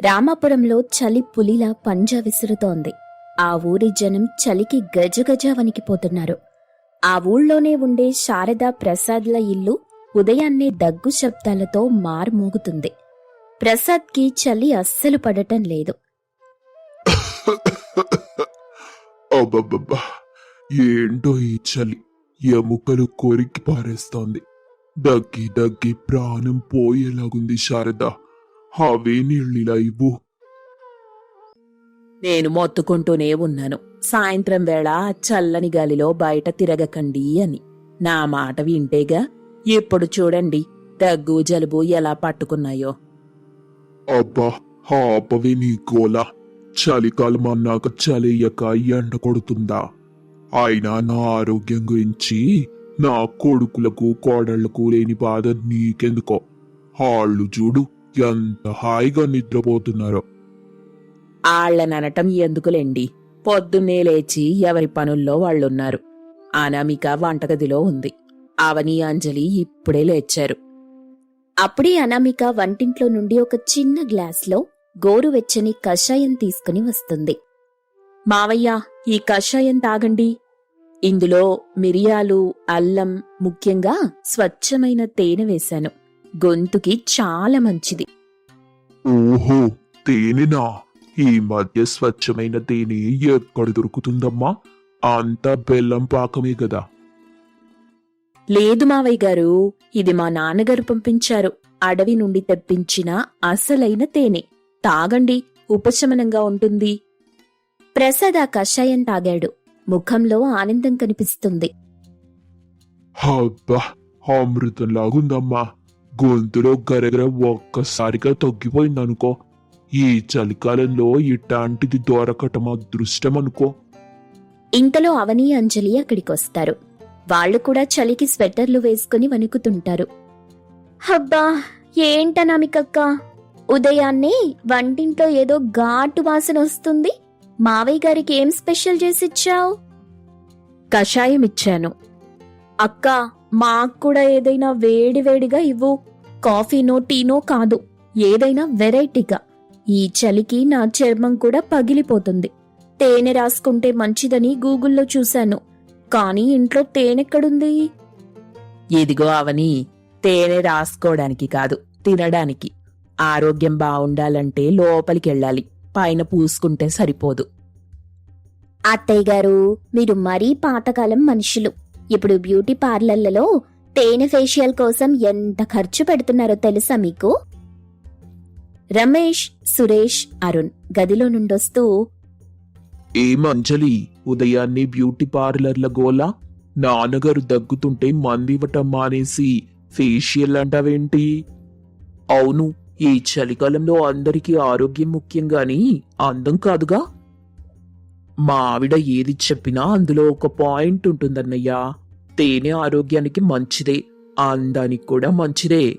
రామాపురంలో చలి పులిలా పంజా విసురుతోంది. ఆ ఊరి జనం చలికి గజగజ వణికిపోతున్నారు ఆ ఊళ్ళోనే ఉండే శారదా ప్రసాద్ల ఇల్లు ఉదయాన్నే దగ్గు శబ్దాలతో మారుమోగుతుంది ప్రసాద్కి చలి అస్సలు పడటం లేదు. అబ్బబ్బబ్బా ఏంటో ఈ చలి? ఎముకలు కొరికి పారేస్తోంది. దగ్గి దగ్గి ప్రాణం పోయేలాగుంది శారద. అవే నీళ్ళిలా ఇవ్వు. నేను మొత్తుకుంటూనే ఉన్నాను. సాయంత్రం వేళ చల్లని గాలిలో బయట తిరగకండి అని. నా మాట వింటేగా ఇప్పుడు చూడండి దగ్గు జలుబు ఎలా పట్టుకున్నాయో. అబ్బా ఆపవే నీ గోల. చలికాలం అన్నాక చలియక ఎండ కొడుతుందా? అయినా నా ఆరోగ్యం గురించి నా కొడుకులకు కోడళ్ళకు లేని బాధ నీకెందుకో? హాళ్ళు చూడు ఎంత హాయిగా నిద్రపోతున్నారో. ఆళ్ళననటం ఎందుకులేండి? పొద్దున్నే లేచి ఎవరి పనుల్లో వాళ్ళున్నారు. అనామిక వంటగదిలో ఉంది. అవని అంజలి ఇప్పుడే లేచారు. అప్పుడే అనామిక వంటింట్లో నుండి ఒక చిన్న గ్లాస్లో గోరువెచ్చని కషాయం తీసుకుని వస్తుంది. మావయ్య ఈ కషాయం తాగండి. ఇందులో మిరియాలు అల్లం ముఖ్యంగా స్వచ్ఛమైన తేనె వేశాను. గొంతుకి చాలా మంచిది. ఓహో తేనెనా? ఈ మధ్య స్వచ్ఛమైన తేనె ఎక్కడ దొరుకుతుందమ్మా? అంతా బెల్లం పాకమే కదా. లేదు మావయ్య గారు ఇది మా నాన్నగారు పంపించారు. అడవి నుండి తెప్పించిన అసలైన తేనె. తాగండి ఉపశమనంగా ఉంటుంది. ప్రసాద్ ఆ కషాయం తాగాడు. ముఖంలో ఆనందం కనిపిస్తుంది. అబ్బా అమృతం లాగుందమ్మా గొంతులో గరగర ఒక్కసారిగా తగ్గిపోయిందనుకో ఈ చలికాలంలో ఇట్లాంటిది దొరకటం అదృష్టం అనుకో ఇంతలో అవని అంజలి అక్కడికొస్తారు. వాళ్ళు కూడా చలికి స్వెటర్లు వేసుకుని వణుకుతుంటారు. హబ్బా ఏంటనామికక్క ఉదయాన్నే వంటింట్లో ఏదో ఘాటు వాసన వస్తుంది. మావయ్య గారికి ఏం స్పెషల్ చేసిచ్చావు? కషాయం ఇచ్చాను అక్క మాకు కూడా ఏదైనా వేడి వేడిగా ఇవ్వు. కాఫీనో టీనో కాదు. ఏదైనా వెరైటీగా. ఈ చలికి నా చర్మం కూడా పగిలిపోతుంది. తేనె రాసుకుంటే మంచిదని గూగుల్లో చూశాను. కానీ ఇంట్లో తేనెక్కడుంది? ఇదిగో అవని తేనె రాసుకోవడానికి కాదు తినడానికి. ఆరోగ్యం బావుండాలంటే లోపలికెళ్ళాలి. పైన పూసుకుంటే సరిపోదు. అత్తయ్య గారు మీరు మరీ పాతకాలం మనుషులు. ఇప్పుడు బ్యూటీ పార్లర్లలో తేనె ఫేషియల్ కోసం ఎంత ఖర్చు పెడుతున్నారో తెలుసా మీకు? రమేష్ సురేష్ అరుణ్ గదిలో నుండొస్తూ ఏం ఉదయాన్నే బ్యూటీ పార్లర్ల గోలా? నాన్నగారు దగ్గుతుంటే మందివ్వటం మానేసి ఫేషియల్ అంటావేంటి? అవును ఈ చలికాలంలో అందరికీ ఆరోగ్యం ముఖ్యం గాని అందం కాదుగా? మా ఆవిడ ఏది చెప్పినా అందులో ఒక పాయింట్ ఉంటుందన్నయ్యా. తేనె ఆరోగ్యానికి మంచిదే అందానికి కూడా మంచిదే.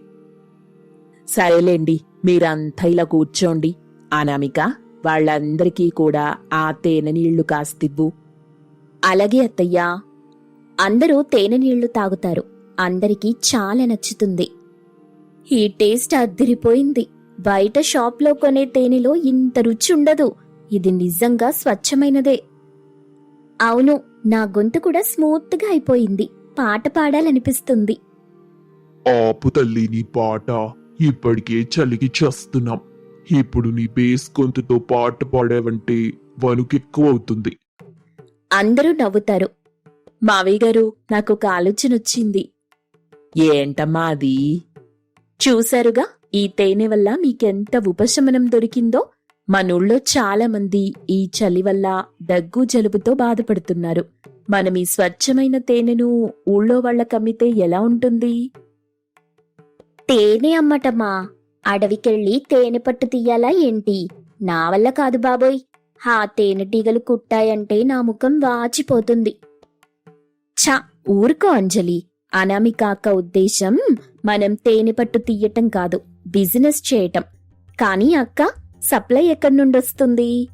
సరేలేండి మీరంతా ఇలా కూర్చోండి. అనామిక వాళ్ళందరికీ కూడా ఆ తేనె నీళ్ళు కాస్తివ్వు. అలాగే అత్తయ్యా అందరూ తేనె నీళ్ళు తాగుతారు. అందరికీ చాలా నచ్చుతుంది. ఈ టేస్ట్ అద్దిరిపోయింది బయట షాప్లో కొనే తేనెలో ఇంత రుచి ఉండదు. ఇది నిజంగా స్వచ్ఛమైనదే. అవును నా గొంతు కూడా స్మూత్గా అయిపోయింది. పాట పాడాలనిపిస్తుంది. ఆపు తల్లి నీ పాట ఇప్పటికే చలికి చస్తున్నాం. ఇప్పుడు నీ బేస్ గొంతుతో పాట పాడావంటే వణుకెక్కువ అవుతుంది. అందరూ నవ్వుతారు. మావయ్య గారు నాకు ఒక ఆలోచన వచ్చింది. ఏంటమ్మా అది? చూశారుగా ఈ తేనె వల్ల మీకెంత ఉపశమనం దొరికిందో? మనూళ్ళో చాలా మంది ఈ చలి వల్ల దగ్గు జలుబుతో బాధపడుతున్నారు. మనం ఈ స్వచ్ఛమైన తేనెను ఊళ్ళో వాళ్ళకమ్మితే ఎలా ఉంటుంది? తేనె అమ్మటమా అడవికెళ్ళి తేనె పట్టు తీయాలా ఏంటి? నా వల్ల కాదు బాబోయ్. ఆ తేనెటీగలు కుట్టాయంటే నా ముఖం వాచిపోతుంది. ఛ ఊరుకో అంజలి. అనామి అక్క ఉద్దేశం మనం తేనె పట్టు తీయటం కాదు బిజినెస్ చేయటం. కానీ అక్క సప్లై ఎక్కడి నుండొస్తుంది?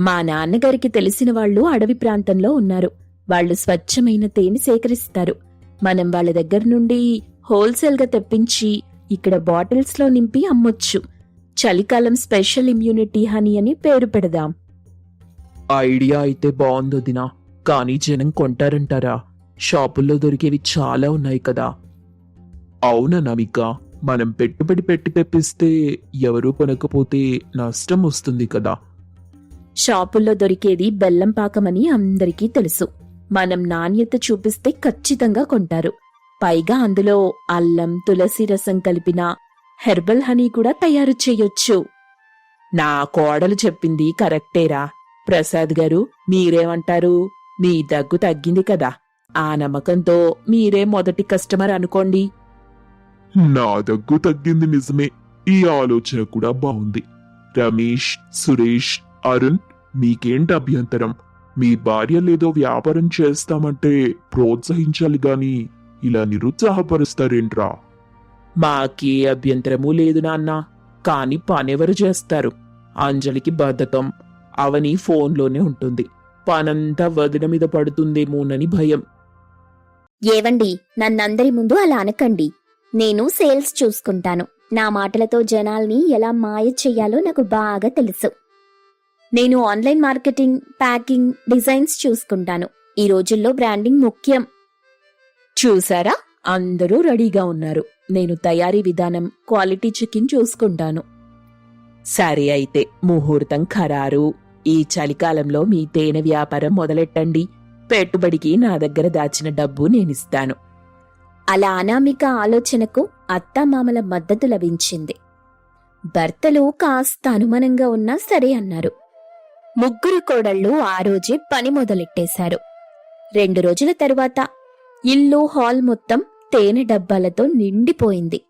మా నాన్నగారికి తెలిసిన వాళ్ళు అడవి ప్రాంతంలో ఉన్నారు. వాళ్ళు స్వచ్ఛమైన తేనె సేకరిస్తారు. మనం వాళ్ళ దగ్గర నుండి హోల్సేల్గా తెప్పించి ఇక్కడ బాటిల్స్లో నింపి అమ్మొచ్చు. చలికాలం స్పెషల్ ఇమ్యూనిటీ హనీ అని పేరు పెడదాం. ఐడియా అయితే బాగుంది వదినా. కానీ జనం కొంటారంటారా? షాపుల్లో దొరికేవి చాలా ఉన్నాయి కదా. అవునా నమిక? మనం పెట్టుబడి పెట్టి తెప్పిస్తే ఎవరూ కొనకపోతే నష్టం వస్తుంది కదా. షాపుల్లో దొరికేది బెల్లం పాకమని అందరికీ తెలుసు. మనం నాణ్యత చూపిస్తే ఖచ్చితంగా కొంటారు. పైగా అందులో అల్లం తులసి రసం కలిపిన హెర్బల్ హనీ కూడా తయారు చేయొచ్చు. నా కోడలు చెప్పింది కరెక్టేరా. ప్రసాద్ గారు మీరేమంటారు? మీ దగ్గు తగ్గింది కదా. ఆ నమ్మకంతో మీరే మొదటి కస్టమర్ అనుకోండి. నా దగ్గు తగ్గింది నిజమే. ఈ ఆలోచన కూడా బాగుంది రమేష్ సురేష్ అరుణ్ మీకేంటి అభ్యంతరం? మీ భార్య లేదో వ్యాపారం చేస్తామంటే ప్రోత్సహించాలి గాని ఇలా నిరుత్సాహపరుస్తారేంట్రా? మాకే అభ్యంతరమూ లేదు నాన్న. కాని పనెవరు చేస్తారు? అంజలికి బద్ధకం. అవని ఫోన్లోనే ఉంటుంది. పనంతా వదిన మీద పడుతుందేమోనని భయం. ఏవండి నన్నందరి ముందు అలా అనకండి. నేను సేల్స్ చూసుకుంటాను. నా మాటలతో జనాల్ని ఎలా మాయ చెయ్యాలో నాకు బాగా తెలుసు. నేను ఆన్లైన్ మార్కెటింగ్ ప్యాకింగ్ డిజైన్స్ చూసుకుంటాను. ఈ రోజుల్లో బ్రాండింగ్ ముఖ్యం. చూసారా? అందరూ రెడీగా ఉన్నారు. నేను తయారీ విధానం క్వాలిటీ చెకింగ్ చూసుకుంటాను. సరే అయితే ముహూర్తం ఖరారు. ఈ చలికాలంలో మీ తేనె వ్యాపారం మొదలెట్టండి. పెట్టుబడికి నా దగ్గర దాచిన డబ్బు నేనిస్తాను. అలా అనామిక ఆలోచనకు అత్తామామల మద్దతు లభించింది. భర్తలు కాస్త అనుమానంగా ఉన్నా సరే అన్నారు. ముగ్గురు కోడళ్ళు ఆ రోజే పని మొదలెట్టేశారు. రెండు రోజుల తరువాత ఇల్లు హాల్ మొత్తం తేనె డబ్బాలతో నిండిపోయింది.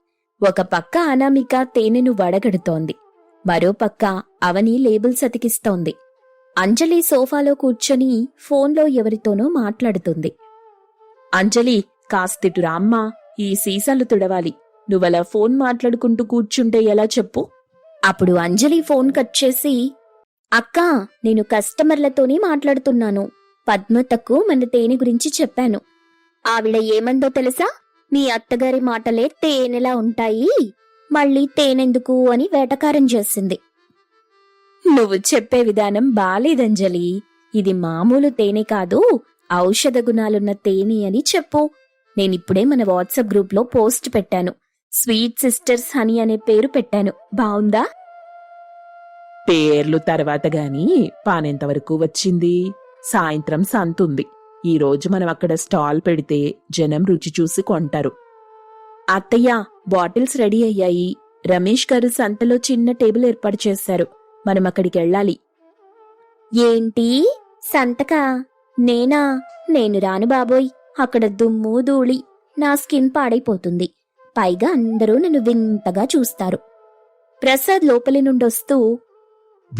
ఒక పక్క అనామిక తేనెను వడగడుతోంది. మరో పక్క అవని లేబుల్స్ అతికిస్తోంది. అంజలి సోఫాలో కూర్చొని ఫోన్లో ఎవరితోనో మాట్లాడుతుంది. అంజలి కాస్తిటురా అమ్మ ఈ సీసాలు తుడవాలి. నువ్వలా ఫోన్ మాట్లాడుకుంటూ కూర్చుంటే ఎలా చెప్పు? అప్పుడు అంజలి ఫోన్ కట్ చేసి అక్కా నేను కస్టమర్లతోనే మాట్లాడుతున్నాను. పద్మతకు మన తేనె గురించి చెప్పాను. ఆవిడ ఏమందో తెలుసా? మీ అత్తగారి మాటలే తేనెలా ఉంటాయి? మళ్ళీ తేనెందుకు అని వేటకారం చేసింది. నువ్వు చెప్పే విధానం బాలేదంజలి. ఇది మామూలు తేనె కాదు ఔషధ గుణాలున్న తేనె అని చెప్పు. నేనిప్పుడే మన వాట్సాప్ గ్రూప్లో పోస్ట్ పెట్టాను. స్వీట్ సిస్టర్స్ హనీ అనే పేరు పెట్టాను. బావుందా? పేర్లు తర్వాత గాని పానెంతవరకు వచ్చింది. సాయంత్రం సంతుంది. ఈ రోజు మనం అక్కడ స్టాల్ పెడితే జనం రుచి చూసి కొంటారు. అత్తయ్య బాటిల్స్ రెడీ అయ్యాయి. రమేష్ గారు సంతలో చిన్న టేబుల్ ఏర్పాటు చేశారు. మనం అక్కడికి వెళ్ళాలి. ఏంటి? సంతకా? నేనా? నేను రాను బాబోయ్. అక్కడ దుమ్ము ధూళి నా స్కిన్ పాడైపోతుంది. పైగా అందరూ నన్ను వింతగా చూస్తారు. ప్రసాద్ లోపలి నుండొస్తూ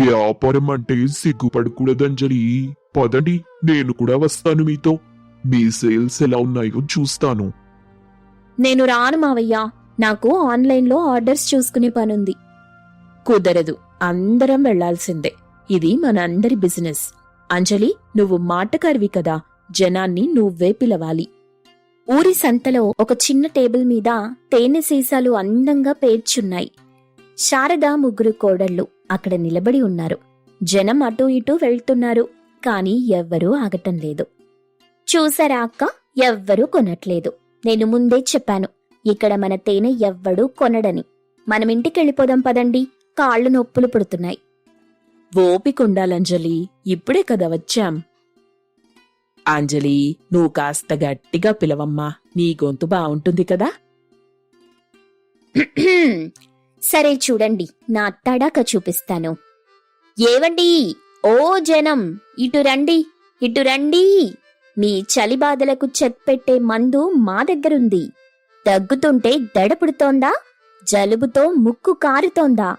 వ్యాపారం అంటే సిగ్గుపడకూడదంజలి. పదండి నేను కూడా వస్తాను మీతో. మీ సేల్స్ ఎలా ఉన్నాయో చూస్తాను. నేను రాను మావయ్యా. నాకు ఆన్లైన్లో ఆర్డర్స్ చూసుకునే పనుంది. కుదరదు. అందరం వెళ్ళాల్సిందే ఇది మనందరి బిజినెస్. అంజలి నువ్వు మాటకారివి కదా. జనాన్ని నువ్వే పిలవాలి. ఊరి సంతలో ఒక చిన్న టేబుల్ మీద తేనె సీసాలు అందంగా పేర్చున్నాయి. శారద ముగ్గురు కోడళ్ళు అక్కడ నిలబడి ఉన్నారు. జనం అటూ ఇటూ వెళ్తున్నారు కాని ఎవ్వరూ ఆగటం లేదు. చూసారా అక్క? ఎవ్వరూ కొనట్లేదు. నేను ముందే చెప్పాను ఇక్కడ మన తేనె ఎవ్వడూ కొనడని. మనం ఇంటికెళ్ళిపోదాం పదండి కాళ్ళు నొప్పులు పుడుతున్నాయి. ఓపికుండాలంజలి ఇప్పుడే కదా వచ్చాం. అంజలి నువ్వు కాస్త గట్టిగా పిలవమ్మా. నీ గొంతు బావుంటుంది కదా? సరే చూడండి నా తడాక చూపిస్తాను. ఏవండి? ఓ జనం ఇటు రండి ఇటు రండి. మీ చలి బాధలకు చెత్పెట్టే మందు మా దగ్గరుంది. దగ్గుతుంటే దడ పుడుతోందా జలుబుతో ముక్కు కారుతోందా?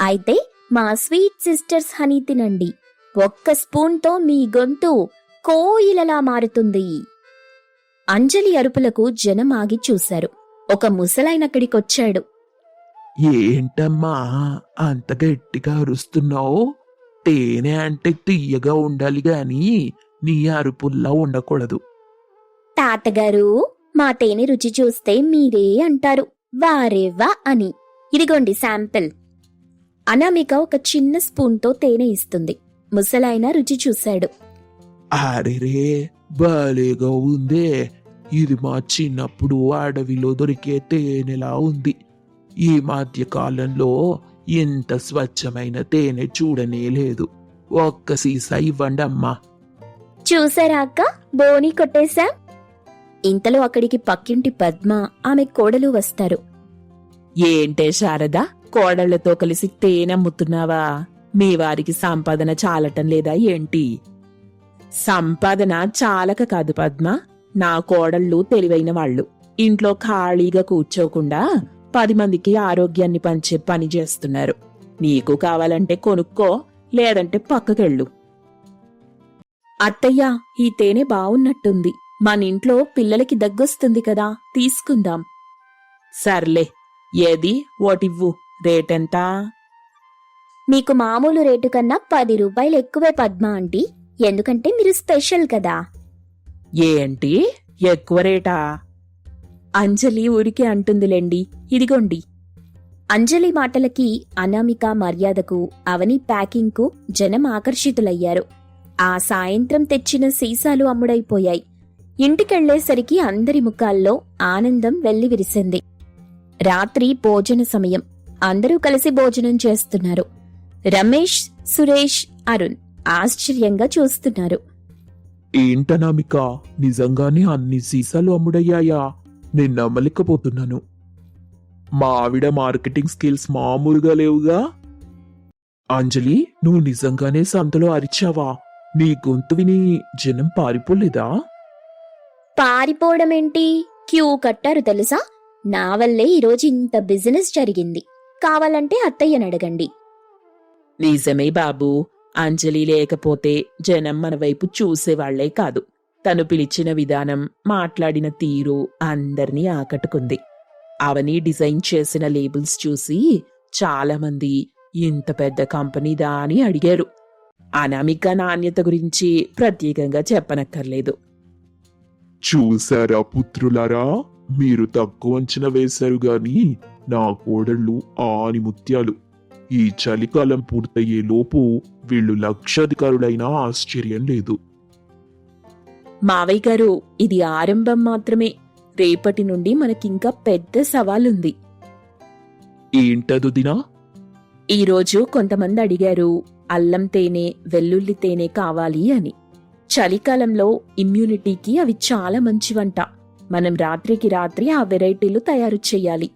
అయితే మా స్వీట్ సిస్టర్స్ హనీ తినండి. ఒక్క స్పూన్తో మీ గొంతు కోయిలలా మారుతుంది. అంజలి అరుపులకు జనం ఆగి చూశారు. ఒక ముసలాయనక్కడికొచ్చాడు ఏంటమ్మా అంత గట్టిగా అరుస్తున్నావు? తేనె అంటే తీయగా ఉండాలి గాని నీ అరుపుల్లా ఉండకూడదు. తాతగారు మా తేనె రుచి చూస్తే మీరే అంటారు. వారేవా అని. ఇదిగోండి శాంపిల్. అనామిక ఒక చిన్న స్పూన్తో తేనె ఇస్తుంది. ముసలాయన రుచి చూశాడు. అరెరే భలేగా ఉందే ఇది మా చిన్నప్పుడు అడవిలో దొరికే తేనెలా ఉంది. ఈ మధ్య కాలంలో ఇంత స్వచ్ఛమైన తేనె చూడనే లేదు. ఒక్క సీసా ఇవ్వండి అమ్మా. చూసారా అక్క? బోని కొట్టేశాం. ఇంతలో అక్కడికి పక్కింటి పద్మ ఆమె కోడలు వస్తారు. ఏంటే శారద? కోడళ్ళతో కలిసి తేనమ్ముతున్నావా మీ వారికి సంపాదన చాలటం లేదా ఏంటి? సంపాదన చాలక కాదు పద్మ. నా కోడళ్ళు తెలివైన వాళ్ళు. ఇంట్లో ఖాళీగా కూర్చోకుండా పది మందికి ఆరోగ్యాన్ని పంచే పని చేస్తున్నారు. నీకు కావాలంటే కొనుక్కో లేదంటే పక్కకెళ్ళు. అత్తయ్య ఈ తేనె బావున్నట్టుంది. మన ఇంట్లో పిల్లలకి దగ్గొస్తుంది కదా తీసుకుందాం. సర్లే ఏది? ఓటివ్వు. రేటెంతా? మీకు మామూలు రేటు కన్నా పది రూపాయలు ఎక్కువే పద్మ ఆంటీ. ఎందుకంటే మీరు స్పెషల్ కదా. ఏంటి? ఎక్కువ రేటా? అంజలి ఊరికే అంటుందిలేండి. ఇదిగోండి. అంజలి మాటలకి అనామిక మర్యాదకు అవని ప్యాకింగ్కు జనం ఆకర్షితులయ్యారు. ఆ సాయంత్రం తెచ్చిన సీసాలు అమ్ముడైపోయాయి. ఇంటికెళ్ళేసరికి అందరి ముఖాల్లో ఆనందం వెల్లివిరిసింది. రాత్రి భోజన సమయం. అందరూ కలిసి భోజనం చేస్తున్నారు. రమేష్ సురేష్ అరుణ్. ఆశ్చర్యంగా చూస్తున్నారు. ఏంటనామిక నిజంగానే అన్ని సీసాలు అమ్ముడయ్యాయా? నేను నమ్మలేకపోతున్నాను. మా ఆవిడ మార్కెటింగ్ స్కిల్స్ మామూలుగా లేవుగా? అంజలి నువ్వు నిజంగానే సంతలో అరిచావా? నీ గొంతు విని జనం పారిపోలేదా? పారిపోవడమేంటి? క్యూ కట్టారు తెలుసా? నా వల్లే ఈరోజు ఇంత బిజినెస్ జరిగింది. కావాలంటే అత్తయ్యని అడగండి. నిజమే బాబు. అంజలి లేకపోతే జనం మన వైపు చూసేవాళ్ళే కాదు. తను పిలిచిన విధానం మాట్లాడిన తీరు అందర్నీ ఆకట్టుకుంది. అవని డిజైన్ చేసిన లేబుల్స్ చూసి చాలామంది ఇంత పెద్ద కంపెనీదా అని అడిగారు. అనామిక నాణ్యత గురించి ప్రత్యేకంగా చెప్పనక్కర్లేదు. చూసారా పుత్రులారా? మీరు తక్కువ అంచనా వేశారు గాని నా కోడళ్ళు ఆని ముత్యాలు ఈ చలికాలం పూర్తయ్యే లోపు వీళ్ళు లక్షాధికారులైనా ఆశ్చర్యం లేదు. మావయ్య గారు ఇది ఆరంభం మాత్రమే. రేపటి నుండి మనకింకా పెద్ద సవాలుంది. ఏంటదు దినా? ఈరోజు కొంతమంది అడిగారు అల్లం తేనె వెల్లుల్లి తేనె కావాలి అని. చలికాలంలో ఇమ్యూనిటీకి అవి చాలా మంచివంట. మనం రాత్రికి రాత్రి ఆ వెరైటీలు తయారు చెయ్యాలి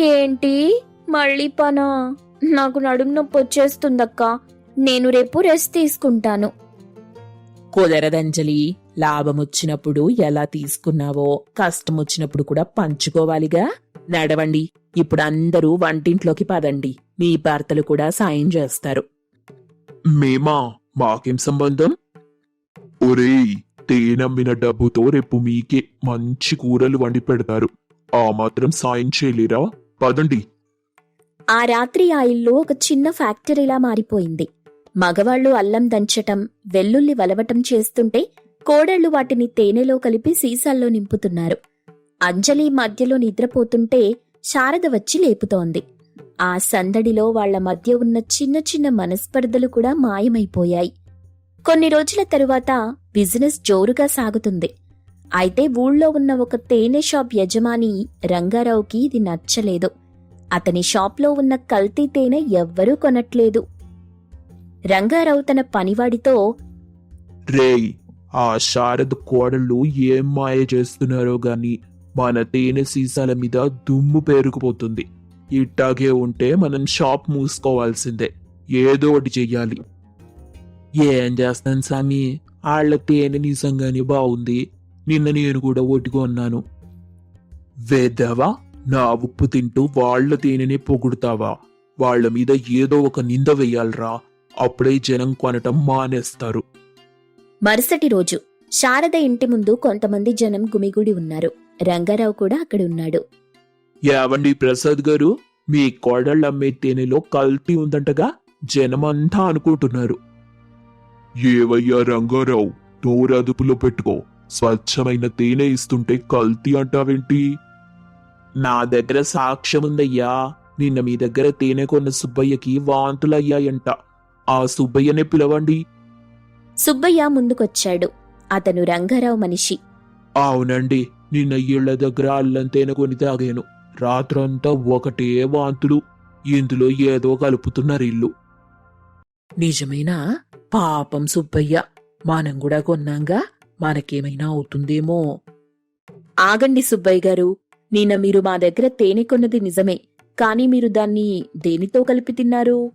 ఏంటి? మళ్ళీ పనా? నాకు నడుము నొప్పి వచ్చేస్తుందక్కా. నేను రేపు రెస్ట్ తీసుకుంటాను. కుదరదంజలి లాభమొచ్చినప్పుడు ఎలా తీసుకున్నావో కష్టమొచ్చినప్పుడు కూడా పంచుకోవాలిగా? నడవండి ఇప్పుడు అందరూ వంటింట్లోకి పదండి. మీ భర్తలు కూడా సాయం చేస్తారు. మేమా? మాకేం సంబంధం? ఒరేయ్ తేనమ్మిన డబ్బుతో రేపు మీకే మంచి కూరలు వండి పెడతారు. ఆ మాత్రం సాయం చేయలేరా? పదండి. ఆ రాత్రి ఆ ఇల్లు ఒక చిన్న ఫ్యాక్టరీలా మారిపోయింది. మగవాళ్ళు అల్లం దంచటం వెల్లుల్లి వలవటం చేస్తుంటే కోడళ్ళు వాటిని తేనెలో కలిపి సీసాల్లో నింపుతున్నారు. అంజలి మధ్యలో నిద్రపోతుంటే శారద వచ్చి లేపుతోంది. ఆ సందడిలో వాళ్ళ మధ్య ఉన్న చిన్న చిన్న మనస్పర్ధలు కూడా మాయమైపోయాయి. కొన్ని రోజుల తరువాత బిజినెస్ జోరుగా సాగుతుంది. అయితే ఊళ్ళో ఉన్న ఒక తేనె షాప్ యజమాని రంగారావుకి ఇది నచ్చలేదు. అతని షాప్లో ఉన్న కల్తీ తేనె ఎవ్వరూ కొనట్లేదు. రంగారావు తన పనివాడితో రేయ్ ఆ శారద కోడళ్ళు ఏం మాయ చేస్తున్నారో గాని మన తేనె సీసాల మీద దుమ్ము పేరుకుపోతుంది. ఇట్టాగే ఉంటే మనం షాప్ మూసుకోవాల్సిందే. ఏదో ఒకటి చెయ్యాలి. ఏం చేస్తాను సామి? వాళ్ళ తేనె నిజంగానే బాగుంది. నిన్న నేను కూడా ఒట్టుకున్నాను కొన్నాను. వేదవా నా ఉప్పు తింటూ వాళ్ళ తేనెనే పొగుడుతావా? వాళ్ళ మీద ఏదో ఒక నింద వెయ్యాలరా అప్పుడే జనం కొనటం మానేస్తారు. మరుసటి రోజు శారద ఇంటి ముందు కొంతమంది జనం గుమిగూడి ఉన్నారు. రంగారావు కూడా అక్కడున్నాడు ఏవండి ప్రసాద్ గారు? మీ కోడళ్ళు అమ్మే తేనెలో కల్తీ ఉందంటగా జనమంతా అనుకుంటున్నారు. ఏవయ్యా రంగారావు? నోరు అదుపులో పెట్టుకో. స్వచ్ఛమైన తేనె ఇస్తుంటే కల్తీ అంటావేంటి? నా దగ్గర సాక్ష్యం ఉందయ్యా నిన్న మీ దగ్గర తేనె కొన్న సుబ్బయ్యకి వాంతులయ్యాయంట ఆ సుబ్బయ్యనే పిలవండి. సుబ్బయ్య ముందుకొచ్చాడు. అతను రంగారావు మనిషి. అవునండి నిన్న ఇళ్ళ దగ్గర అల్లం తేనె కొని తాగాను. రాత్రంతా ఒకటే వాంతులు. ఇందులో ఏదో కలుపుతున్నారు ఇల్లు. నిజమేనా? పాపం సుబ్బయ్య. మనం కూడా కొన్నాంగా. మనకేమైనా అవుతుందేమో. ఆగండి సుబ్బయ్య గారు. నిన్న మీరు మా దగ్గర తేనె కొన్నది నిజమే. కానీ మీరు దాన్ని దేనితో కలిపి తిన్నారు?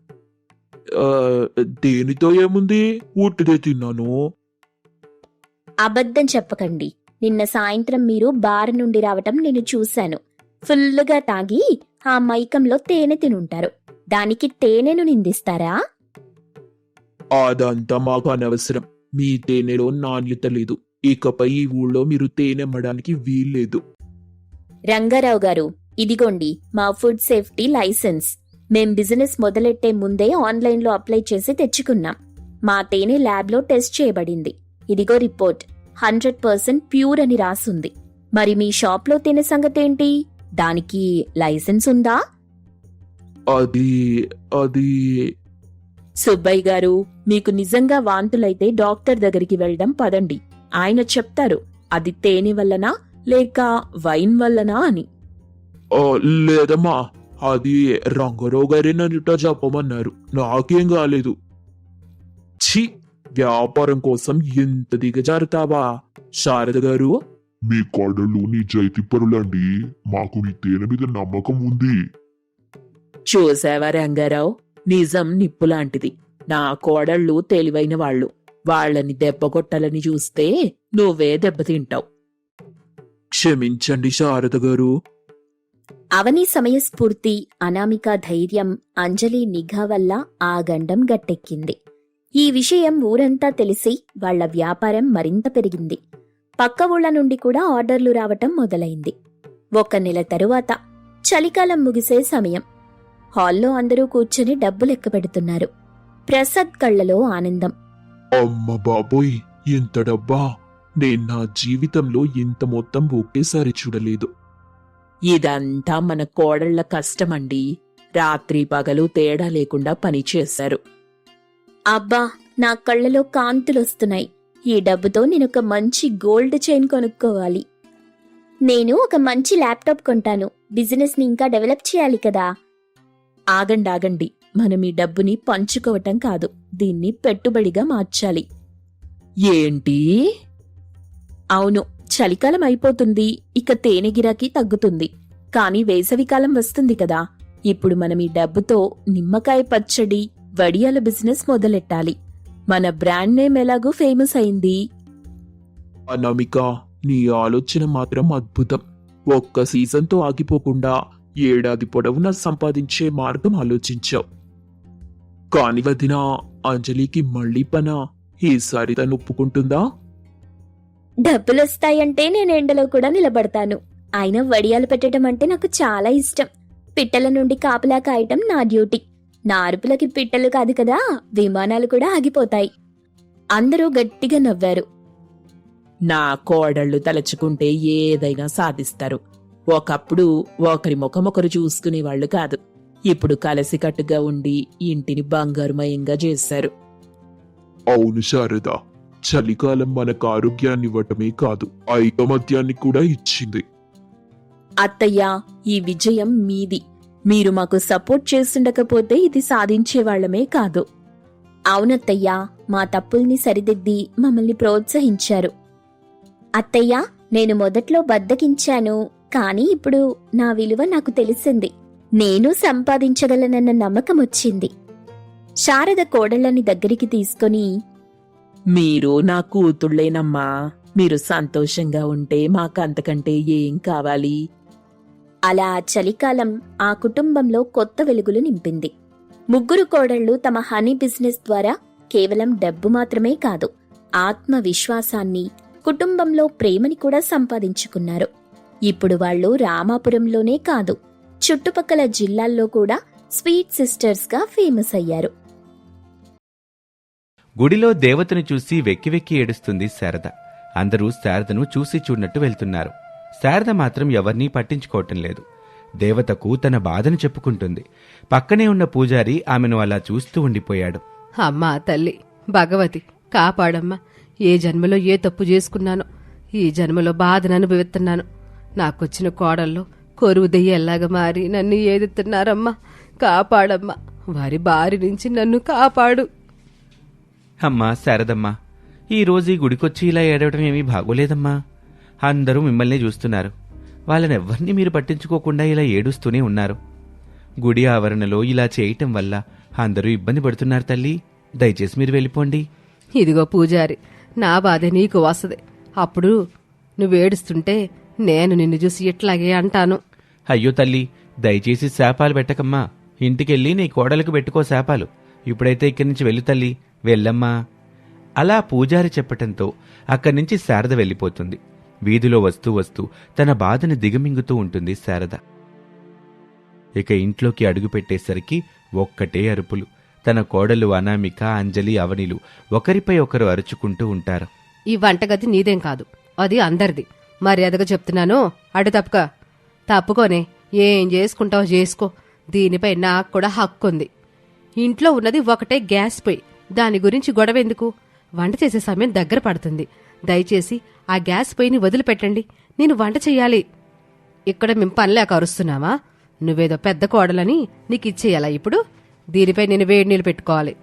దేనితో ఏముంది? ఉట్టిదే తిన్నాను. అబద్ధం చెప్పకండి. నిన్న సాయంత్రం మీరు బార్ నుండి రావటం నేను చూశాను. ఫుల్లుగా తాగి ఆ మైకంలో తేనె తినుంటారు. దానికి తేనెను నిందిస్తారా? అదంతా మాకు అనవసరం. మీ తేనెలో నాణ్యత లేదు. ఇకపై ఈ ఊళ్ళో మీరు తేనె అమ్మడానికి వీల్లేదు. రంగారావు గారు ఇదిగోండి మా ఫుడ్ సేఫ్టీ లైసెన్స్. మేం బిజినెస్ మొదలెట్టే ముందే ఆన్లైన్లో అప్లై చేసి తెచ్చుకున్నాం. మా తేనె ల్యాబ్లో టెస్ట్ చేయబడింది. ఇదిగో రిపోర్ట్. హండ్రెడ్ పర్సెంట్ ప్యూర్ అని రాసుంది. మరి మీ షాప్లో తేనె సంగతేంటి? దానికి లైసెన్స్ ఉందా? అది అది. సుబ్బయ్య గారు మీకు నిజంగా వాంతులైతే డాక్టర్ దగ్గరికి వెళ్ళడం పదండి. ఆయన చెప్తారు అది తేనె వల్లనా? లేక వైన్ వల్లనా అని. ఆ, లేదమ్మా అది రంగారావు గారే నన్నుట చెప్పమన్నారు నాకేం కాలేదు. ఛీ వ్యాపారం కోసం ఇంత దిగజారుతావా? శారద గారు? మీ కోడళ్ళు నిజాయితీ పరులండి మాకు మీ తేనె మీద నమ్మకం ఉంది. చూసావా రంగారావు? నిజం నిప్పులాంటిది. నా కోడళ్ళు తెలివైన వాళ్ళు. వాళ్ళని దెబ్బకొట్టాలని చూస్తే నువ్వే దెబ్బతింటావు. క్షమించండి శారద గారు. అవని సమయస్ఫూర్తి అనామిక ధైర్యం అంజలి నిఘా వల్ల ఆ గండం గట్టెక్కింది. ఈ విషయం ఊరంతా తెలిసి వాళ్ళ వ్యాపారం మరింత పెరిగింది. పక్క ఊళ్ళ నుండి కూడా ఆర్డర్లు రావటం మొదలైంది. ఒక నెల తరువాత చలికాలం ముగిసే సమయం. హాల్లో అందరూ కూర్చొని డబ్బు లెక్క పెడుతున్నారు ప్రసాద్ కళ్ళలో ఆనందం. అమ్మ బాబోయ్ ఇంత డబ్బా? నేను నా జీవితంలో ఇంత మొత్తం ఒకేసారి చూడలేదు. ఇదంతా మన కోడళ్ళ కష్టమండి. రాత్రి పగలు తేడా లేకుండా పనిచేశారు అబ్బా నా కళ్ళలో కాంతులొస్తున్నాయి. ఈ డబ్బుతో నేను ఒక మంచి గోల్డ్ చైన్ కొనుక్కోవాలి. నేను ఒక మంచి ల్యాప్టాప్ కొంటాను. బిజినెస్ని ఇంకా డెవలప్ చేయాలి కదా. ఆగండి ఆగండి. మనం ఈ డబ్బుని పంచుకోవటం కాదు. దీన్ని పెట్టుబడిగా మార్చాలి. ఏంటి? అవును చలికాలం అయిపోతుంది. ఇక తేనె గిరాకీ తగ్గుతుంది. కానీ వేసవికాలం వస్తుంది కదా. ఇప్పుడు మనం ఈ డబ్బుతో నిమ్మకాయ పచ్చడి వడియాల బిజినెస్ మొదలెట్టాలి. మన బ్రాండ్ నేమ్ ఎలాగూ ఫేమస్ అయింది. అనామిక నీ ఆలోచన మాత్రం అద్భుతం. ఒక్క సీజన్తో ఆగిపోకుండా ఏడాది పొడవునా సంపాదించే మార్గం ఆలోచించావు. కాని వదిన అంజలికి మళ్ళీ పన? ఈసారి తను ఒప్పుకుంటుందా? డబ్బులొస్తాయంటే నేను ఎండలో కూడా నిలబడతాను. ఆయన వడియాలు పెట్టడం అంటే నాకు చాలా ఇష్టం. పిట్టల నుండి కాపలా కాయటం నా డ్యూటీ. నా అరుపులకి పిట్టలు కాదు కదా విమానాలు కూడా ఆగిపోతాయి. అందరూ గట్టిగా నవ్వారు. నా కోడళ్ళు తలచుకుంటే ఏదైనా సాధిస్తారు. ఒకప్పుడు ఒకరి ముఖమొకరు చూసుకునేవాళ్ళు కాదు. ఇప్పుడు కలసికట్టుగా ఉండి ఇంటిని బంగారుమయంగా చేశారు. అవును శారద చలికాలం మనకు ఆరోగ్యాన్ని ఇవ్వటమే కాదు ఐకమత్యాన్ని కూడా ఇచ్చింది. అత్తయ్య ఈ విజయం మీది. మీరు మాకు సపోర్ట్ చేస్తుండకపోతే ఇది సాధించేవాళ్ళమే కాదు. అవునత్తయ్యా మా తప్పుల్ని సరిదిద్ది మమ్మల్ని ప్రోత్సహించారు. అత్తయ్య నేను మొదట్లో బద్దకించాను కానీ ఇప్పుడు నా విలువ నాకు తెలిసింది. నేను సంపాదించగలనన్న నమ్మకం వచ్చింది శారద కోడళ్ళని దగ్గరికి తీసుకొని మీరు నా కూతుళ్ళేనమ్మా. మీరు సంతోషంగా ఉంటే మాకు అంతకంటే ఏం కావాలి? అలా చలికాలం ఆ కుటుంబంలో కొత్త వెలుగులు నింపింది. ముగ్గురు కోడళ్ళు తమ హనీ బిజినెస్ ద్వారా కేవలం డబ్బు మాత్రమే కాదు ఆత్మవిశ్వాసాన్ని కుటుంబంలో ప్రేమని కూడా సంపాదించుకున్నారు. ఇప్పుడు వాళ్ళు రామాపురంలోనే కాదు చుట్టుపక్కల జిల్లాల్లో కూడా స్వీట్ సిస్టర్స్గా ఫేమస్ అయ్యారు. గుడిలో దేవతను చూసి వెక్కి వెక్కి ఏడుస్తుంది శారద. అందరూ శారదను చూసి చూడనట్టు వెళ్తున్నారు. శారద మాత్రం ఎవరినీ పట్టించుకోవటం లేదు. దేవతకు తన బాధను చెప్పుకుంటుంది. పక్కనే ఉన్న పూజారి ఆమెను అలా చూస్తూ ఉండిపోయాడు. అమ్మా తల్లి భగవతి కాపాడమ్మా. ఏ జన్మలో ఏ తప్పు చేసుకున్నానో ఈ జన్మలో బాధను అనుభవిస్తున్నాను. నాకొచ్చిన కోడల్లో కొరువు దెయ్యల్లాగా మారి నన్ను ఏదుతున్నారమ్మా. కాపాడమ్మా. వారి బారి నుంచి నన్ను కాపాడు. అమ్మా శారదమ్మా ఈ రోజు ఈ గుడికొచ్చి ఇలా ఏడవటం ఏమీ బాగోలేదమ్మా. అందరూ మిమ్మల్ని చూస్తున్నారు. వాళ్ళని ఎవ్వరిని మీరు పట్టించుకోకుండా ఇలా ఏడుస్తూనే ఉన్నారు. గుడి ఆవరణలో ఇలా చేయటం వల్ల అందరూ ఇబ్బంది పడుతున్నారు తల్లి. దయచేసి మీరు వెళ్ళిపోండి. ఇదిగో పూజారి నా బాధ నీకు వస్తది అప్పుడు నువ్వేడుస్తుంటే నేను నిన్ను చూసి ఇట్లాగే అంటాను. అయ్యో తల్లి దయచేసి శాపాలు పెట్టకమ్మా. ఇంటికెళ్ళి నీ కోడలకు పెట్టుకో శాపాలు. ఇప్పుడైతే ఇక్కడి నుంచి వెళ్ళు తల్లి. వెళ్ళమ్మా. అలా పూజారి చెప్పటంతో అక్కడి నుంచి శారద వెళ్ళిపోతుంది. వీధిలో వస్తూ వస్తూ తన బాధని దిగమింగుతూ ఉంటుంది శారద. ఇక ఇంట్లోకి అడుగుపెట్టేసరికి ఒక్కటే అరుపులు. తన కోడలు అనామిక అంజలి అవనిలు ఒకరిపై ఒకరు అరుచుకుంటూ ఉంటారు. ఈ వంటగది నీదేం కాదు. అది అందరిది. మర్యాదగా చెప్తున్నాను. అడు తప్పక. తప్పుకోనే. ఏం చేసుకుంటావో చేసుకో. దీనిపై నాకు కూడా హక్కు ఉంది ఇంట్లో ఉన్నది ఒకటే గ్యాస్ పొయ్యి. దాని గురించి గొడవ ఎందుకు వంట చేసే సమయం దగ్గర పడుతుంది. దయచేసి ఆ గ్యాస్ పొయ్యిని వదిలిపెట్టండి. నేను వంట చెయ్యాలి. ఇక్కడ మేము పనిలేక అరుస్తున్నావా నువ్వేదో పెద్ద కోడలని నీకు ఇచ్చేయాలా ఇప్పుడు? దీనిపై నేను వేడి నీళ్ళు పెట్టుకోవాలి.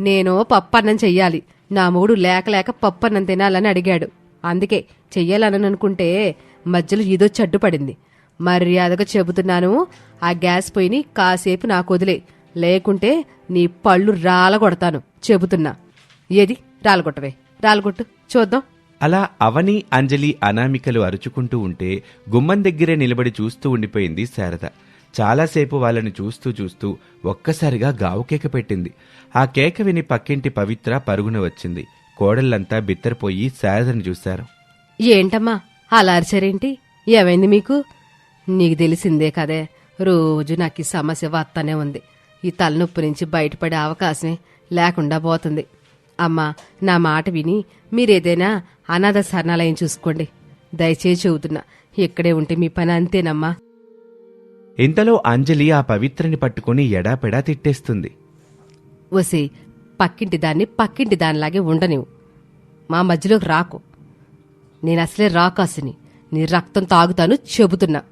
నేను పప్పన్నం చెయ్యాలి. నా మూడు లేక లేక పప్పన్నం తినాలని అడిగాడు. అందుకే చెయ్యాలని అనుకుంటే మధ్యలో ఇదో చెడ్డు పడింది. మర్యాదగా చెబుతున్నాను. ఆ గ్యాస్ పొయ్యిని కాసేపు నాకు వదిలే. లేకుంటే నీ పళ్ళు రాలగొడతాను చెబుతున్నా. ఏది? రాలగొట్టవే. రాలగొట్టు. చూద్దాం. అలా అవని అంజలి అనామికలు అరుచుకుంటూ ఉంటే గుమ్మం దగ్గరే నిలబడి చూస్తూ ఉండిపోయింది శారద. చాలాసేపు వాళ్ళని చూస్తూ చూస్తూ ఒక్కసారిగా గావు కేక పెట్టింది. ఆ కేక విని పక్కింటి పవిత్ర పరుగున వచ్చింది. కోడళ్ళంతా బిత్తరపోయి శారదను చూశారు. ఏంటమ్మా? అలా అరిచారేంటి? ఏమైంది మీకు? నీకు తెలిసిందే కదే. రోజు నాకు ఈ సమస్య వస్తానే ఉంది. ఈ తలనొప్పి నుంచి బయటపడే అవకాశమే లేకుండా పోతుంది. అమ్మా నా మాట విని మీరేదైనా అనాథ శరణాలయం చూసుకోండి. దయచేసి చెబుతున్నా ఇక్కడే ఉంటే మీ పని అంతేనమ్మా. ఇంతలో అంజలి ఆ పవిత్రని పట్టుకుని ఎడాపెడా తిట్టేస్తుంది. ఒసే పక్కింటి దాన్ని పక్కింటి దానిలాగే ఉండనివ్వు. మా మధ్యలోకి రాకు. నేను అసలే రాకాసిని. నీ రక్తం తాగుతాను చెబుతున్నా.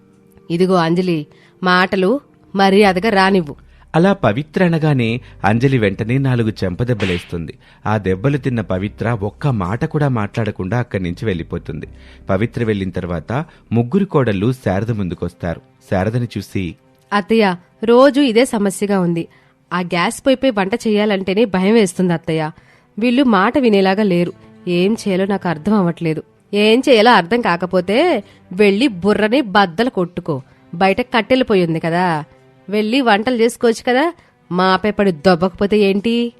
ఇదిగో అంజలి మాటలు మర్యాదగా రానివ్వు. అలా పవిత్ర అనగానే అంజలి వెంటనే నాలుగు చెంపదెబ్బలేస్తుంది ఆ దెబ్బలు తిన్న పవిత్ర ఒక్క మాట కూడా మాట్లాడకుండా అక్కడి నుంచి వెళ్ళిపోతుంది. పవిత్ర వెళ్ళిన తర్వాత ముగ్గురు కోడళ్ళు శారద ముందుకొస్తారు. శారదని చూసి అత్తయ్య రోజు ఇదే సమస్యగా ఉంది. ఆ గ్యాస్ పొయ్యిపై వంట చేయాలంటేనే భయం వేస్తుంది అత్తయ్య. వీళ్ళు మాట వినేలాగా లేరు. ఏం చేయాలో నాకు అర్థం అవ్వట్లేదు. ఏం చేయాలో అర్థం కాకపోతే వెళ్ళి బుర్రని బద్దలు కొట్టుకో. బయట కట్టెలు పొయ్యి ఉంది కదా. వెళ్ళి వంటలు చేసుకోవచ్చు కదా. మా పడి దొబ్బకపోతే ఏంటి?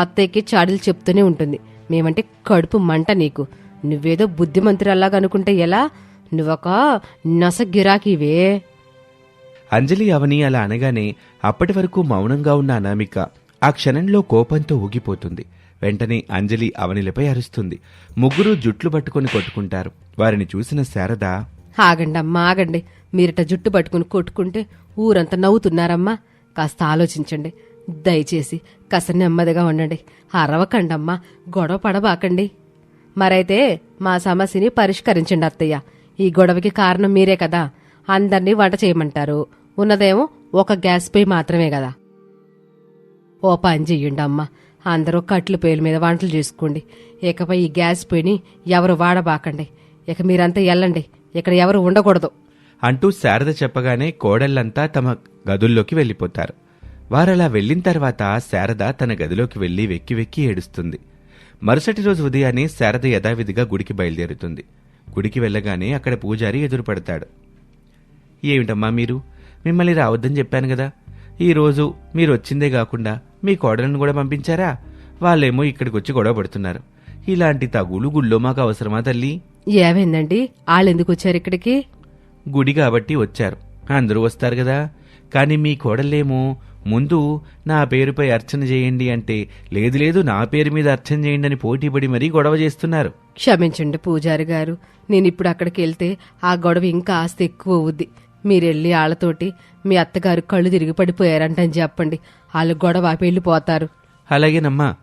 అత్తయ్యకి చాడీలు చెప్తూనే ఉంటుంది. మేమంటే కడుపు మంట నీకు. నువ్వేదో బుద్ధిమంతురల్లాగా అనుకుంటే ఎలా? నువ్వొక నస గిరాకీవే. అంజలి అవని అలా అనగానే అప్పటి వరకు మౌనంగా ఉన్న అనామిక ఆ క్షణంలో కోపంతో ఊగిపోతుంది. వెంటనే అంజలి అవనిలపై అరుస్తుంది. ముగ్గురు జుట్లు పట్టుకొని కొట్టుకుంటారు. వారిని చూసిన శారద ఆగండమ్మా ఆగండి. మీరిట జుట్టు పట్టుకుని కొట్టుకుంటే ఊరంతా నవ్వుతున్నారమ్మా. కాస్త ఆలోచించండి. దయచేసి కాస్త నెమ్మదిగా ఉండండి. అరవకండమ్మా గొడవ పడబాకండి. మరైతే మా సమస్యని పరిష్కరించండి అత్తయ్య. ఈ గొడవకి కారణం మీరే కదా. అందర్నీ వంట చేయమంటారు. ఉన్నదేమో ఒక గ్యాస్ పొయ్యి మాత్రమే కదా. ఓ పని చెయ్యండి అమ్మా. అందరూ కట్లు పొయ్యిల మీద వంటలు చేసుకోండి. ఇకపై ఈ గ్యాస్ పొయ్యిని ఎవరు వాడబాకండి. ఇక మీరంతా వెళ్ళండి. ఇక్కడ ఎవరు ఉండకూడదు. అంటూ శారద చెప్పగానే కోడళ్ళంతా తమ గదుల్లోకి వెళ్ళిపోతారు. వారలా వెళ్ళిన తర్వాత శారద తన గదిలోకి వెళ్ళి వెక్కి వెక్కి ఏడుస్తుంది. మరుసటి రోజు ఉదయాన్నే శారద యథావిధిగా గుడికి బయలుదేరుతుంది. గుడికి వెళ్ళగానే అక్కడ పూజారి ఎదురుపడతాడు. ఏమిటమ్మా మీరు? మిమ్మల్ని రావద్దని చెప్పాను కదా. ఈరోజు మీరు వచ్చిందే కాకుండా మీ కోడలను కూడా పంపించారా? వాళ్ళేమో ఇక్కడికి వచ్చి గొడవ పడుతున్నారు. ఇలాంటి తగులు గుళ్ళో మాకు అవసరమా తల్లి? ఏమైందండి? వాళ్ళెందుకు వచ్చారు ఇక్కడికి? గుడి కాబట్టి వచ్చారు. అందరూ వస్తారు కదా. కానీ మీ కోడలేమో ముందు నా పేరుపై అర్చన చేయండి అంటే లేదు లేదు నా పేరు మీద అర్చన చేయండి అని పోటీపడి మరీ గొడవ చేస్తున్నారు. క్షమించండి పూజారి గారు. నేను ఇప్పుడు అక్కడికి వెళ్తే ఆ గొడవ ఇంకా ఆస్తి ఎక్కువ అవుద్ది. మీరెళ్ళి వాళ్ళతోటి మీ అత్తగారు కళ్ళు తిరిగి పడిపోయారంటని చెప్పండి. వాళ్ళు గొడవ ఆపి వెళ్ళిపోతారు. అలాగేనమ్మా.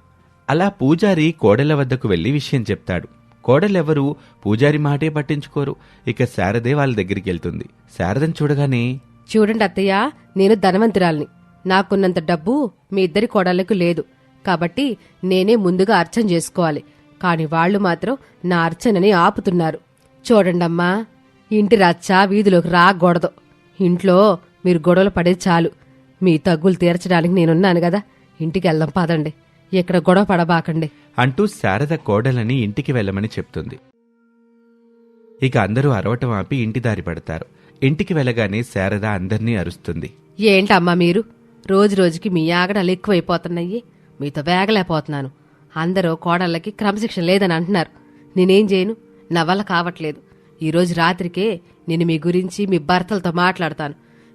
అలా పూజారి కోడెల వద్దకు వెళ్ళి విషయం చెప్తాడు. కోడలెవరు పూజారి మాటే పట్టించుకోరు. ఇక శారదే వాళ్ళ దగ్గరికి వెళ్తుంది. శారదని చూడగానే చూడండి అత్తయ్య నేను ధనవంతురాల్ని. నాకున్నంత డబ్బు మీ ఇద్దరి కోడళ్ళకు లేదు. కాబట్టి నేనే ముందుగా అర్చన చేసుకోవాలి. కాని వాళ్ళు మాత్రం నా అర్చనని ఆపుతున్నారు. చూడండమ్మా ఇంటి రచ్చ వీధిలోకి రాకూడదు. ఇంట్లో మీరు గొడవలు పడేది చాలు. మీ తగ్గులు తీర్చడానికి నేనున్నాను కదా. ఇంటికి వెళ్దాం పదండి. ఇక్కడ గొడవ పడబాకండి. అంటూ శారద కోడలని ఇంటికి వెళ్ళమని చెప్తుంది. ఇక అందరూ అరవటం ఆపి ఇంటి దారి పడతారు. ఇంటికి వెళ్ళగానే శారద అందర్నీ అరుస్తుంది. ఏంటమ్మా మీరు? రోజు రోజుకి మీ ఆగడాలు ఎక్కువైపోతున్నాయి. మీతో వేగలేకపోతున్నాను. అందరూ కోడళ్ళకి క్రమశిక్షణ లేదని అంటున్నారు. నేనేం చేయను? నా వల్ల కావట్లేదు. ఈ రోజు రాత్రికే నేను మీ గురించి మీ భర్తలతో మాట్లాడతాను.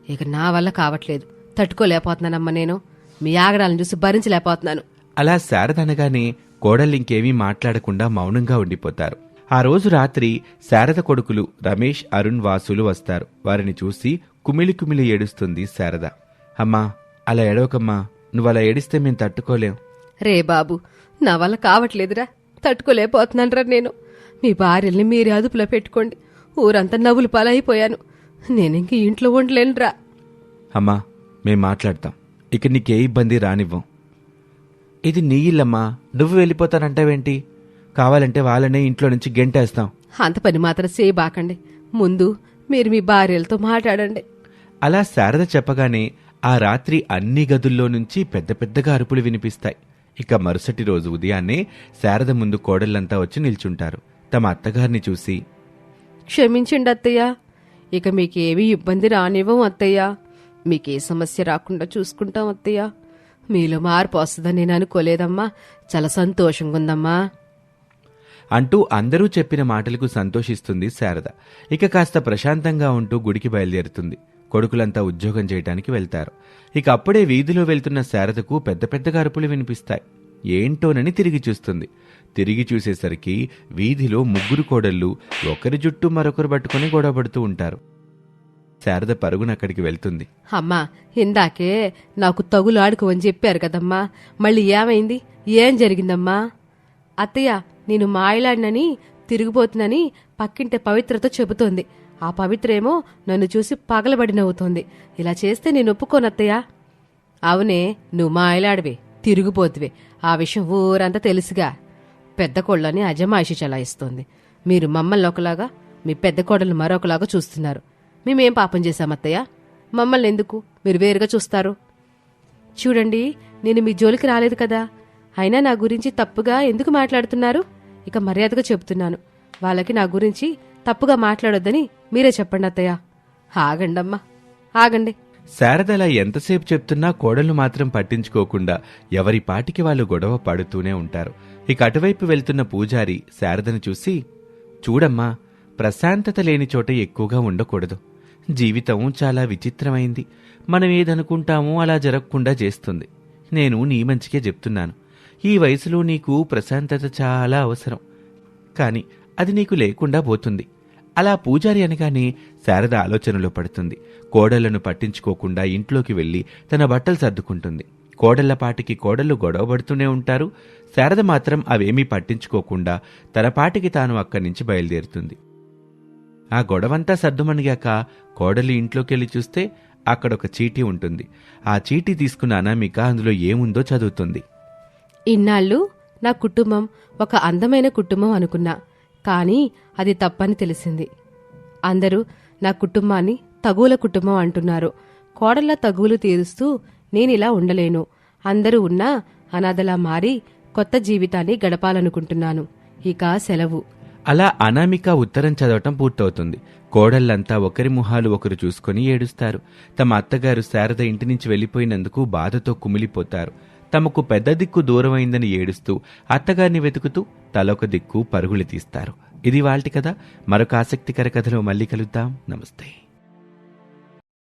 ఇక నా వల్ల కావట్లేదు. తట్టుకోలేకపోతున్నానమ్మా నేను. మీ ఆగడాలను చూసి భరించలేకపోతున్నాను. అలా శారద ఇంకేమీ మాట్లాడకుండా మౌనంగా ఉండిపోతారు. ఆ రోజు రాత్రి శారద కొడుకులు రమేష్ అరుణ్ వాసులు వస్తారు. వారిని చూసి కుమిలి కుమిలి ఏడుస్తుంది శారద. అమ్మా అలా ఏడవకమ్మా. నువ్వు అలా ఏడిస్తే మేం తట్టుకోలేం. రే బాబు నా వల్ల కావట్లేదురా. తట్టుకోలేకపోతున్నానురా నేను. మీ భార్యల్ని మీరే అదుపులో పెట్టుకోండి. ఊరంతా నవ్వులు పాలైపోయాను. నేను ఇంక ఇంట్లో ఉండలేనురా. అమ్మా మేం మాట్లాడతాం. ఇక నీకే ఇబ్బంది రానివ్వం. ఇది నీ ఇల్లమ్మా. నువ్వు వెళ్ళిపోతానంటావేంటి? కావాలంటే వాళ్ళనే ఇంట్లో నుంచి గెంటేస్తాం. అంత పని మాత్రం చేయబాకండి. ముందు మీరు మీ భార్యలతో మాట్లాడండి. అలా శారద చెప్పగానే ఆ రాత్రి అన్ని గదుల్లో నుంచి పెద్ద పెద్దగా అరుపులు వినిపిస్తాయి. ఇక మరుసటి రోజు ఉదయాన్నే శారద ముందు కోడళ్ళంతా వచ్చి నిల్చుంటారు. తమ అత్తగారిని చూసి క్షమించండి అత్తయ్య. ఇక మీకేమీ ఇబ్బంది రానివ్వం అత్తయ్య. మీకే సమస్య రాకుండా చూసుకుంటాం అత్తయ్య. మీలో మార్పు వస్తుందని నేను అనుకోలేదమ్మా. చాలా సంతోషంగా ఉందమ్మా. అంటూ అందరూ చెప్పిన మాటలకు సంతోషిస్తుంది శారద. ఇక కాస్త ప్రశాంతంగా ఉంటూ గుడికి బయలుదేరుతుంది. కొడుకులంతా ఉద్యోగం చేయడానికి వెళ్తారు. ఇక అప్పుడే వీధిలో వెళ్తున్న శారదకు పెద్ద పెద్దగా అరుపులు వినిపిస్తాయి. ఏంటోనని తిరిగి చూస్తుంది. తిరిగి చూసేసరికి వీధిలో ముగ్గురు కోడళ్ళు ఒకరి జుట్టు మరొకరు పట్టుకుని గొడవపడుతూ ఉంటారు. శారద పరుగున అక్కడికి వెళ్తుంది. అమ్మా ఇందాకే నాకు తగులాడుకు అని చెప్పారు కదమ్మా. మళ్ళీ ఏమైంది? ఏం జరిగిందమ్మా? అత్తయ్య నేను మాయలాడినని తిరిగిపోతున్నని పక్కింటి పవిత్రతో చెబుతోంది. ఆ పవిత్రేమో నన్ను చూసి పగలబడి నవ్వుతోంది. ఇలా చేస్తే నేను ఒప్పుకోనత్తయ్యా అవునే నువ్వు మాయలాడివే తిరిగిపోతువే. ఆ విషయం ఊరంతా తెలుసుగా. పెద్ద కోళ్ళని అజమాయిషి చలాయిస్తోంది. మీరు మమ్మల్ని ఒకలాగా మీ పెద్ద కోడలు మరొకలాగా చూస్తున్నారు. మేమేం పాపం చేశామత్తయ్య? మమ్మల్ని ఎందుకు మీరు వేరుగా చూస్తారు. చూడండి నేను మీ జోలికి రాలేదు కదా. అయినా నా గురించి తప్పుగా ఎందుకు మాట్లాడుతున్నారు? ఇక మర్యాదగా చెబుతున్నాను. వాళ్ళకి నా గురించి తప్పుగా మాట్లాడొద్దని మీరే చెప్పండి అత్తయ్య. ఆగండమ్మా. ఆగండి. శారదలా ఎంతసేపు చెప్తున్నా కోడలు మాత్రం పట్టించుకోకుండా ఎవరి పాటికి వాళ్ళు గొడవ పడుతూనే ఉంటారు. ఇక అటువైపు వెళ్తున్న పూజారి శారదను చూసి చూడమ్మా ప్రశాంతత లేని చోట ఎక్కువగా ఉండకూడదు. జీవితం చాలా విచిత్రమైంది. మనం ఏదనుకుంటామో అలా జరగకుండా చేస్తుంది. నేను నీ మంచికే చెప్తున్నాను. ఈ వయసులో నీకు ప్రశాంతత చాలా అవసరం. కాని అది నీకు లేకుండా పోతుంది. అలా పూజారి అనగానే శారద ఆలోచనలో పడుతుంది. కోడళ్ళను పట్టించుకోకుండా ఇంట్లోకి వెళ్ళి తన బట్టలు సర్దుకుంటుంది. కోడళ్ళ పాటికి కోడళ్ళు గొడవబడుతూనే ఉంటారు. శారద మాత్రం అవేమీ పట్టించుకోకుండా తన పాటికి తాను అక్కడి నుంచి బయలుదేరుతుంది. ఆ గొడవంతా సర్దుమణిగాక కోడలి ఇంట్లోకెళ్ళి చూస్తే అక్కడొక చీటీ ఉంటుంది. ఆ చీటీ తీసుకున్న అనామిక అందులో ఏముందో చదువుతుంది. ఇన్నాళ్ళు నా కుటుంబం ఒక అందమైన కుటుంబం అనుకున్నా కానీ అది తప్పని తెలిసింది. అందరూ నా కుటుంబాన్ని తగువుల కుటుంబం అంటున్నారు. కోడళ్ళ తగువులు తీరుస్తూ నేనిలా ఉండలేను. అందరూ ఉన్నా అనాథలా మారి కొత్త జీవితాన్ని గడపాలనుకుంటున్నాను. ఇక సెలవు. అలా అనామిక ఉత్తరం చదవటం పూర్తవుతుంది. కోడళ్ళంతా ఒకరి ముహాలు ఒకరు చూసుకొని ఏడుస్తారు. తమ అత్తగారు శారద ఇంటి నుంచి వెళ్ళిపోయినందుకు బాధతో కుమిలిపోతారు. తమకు పెద్ద దిక్కు దూరమైందని ఏడుస్తూ అత్తగారిని వెతుకుతూ తలొక దిక్కు పరుగులు తీస్తారు. ఇది వాల్టి కథ. మరొక ఆసక్తికర కథలో మళ్ళీ కలుద్దాం. నమస్తే.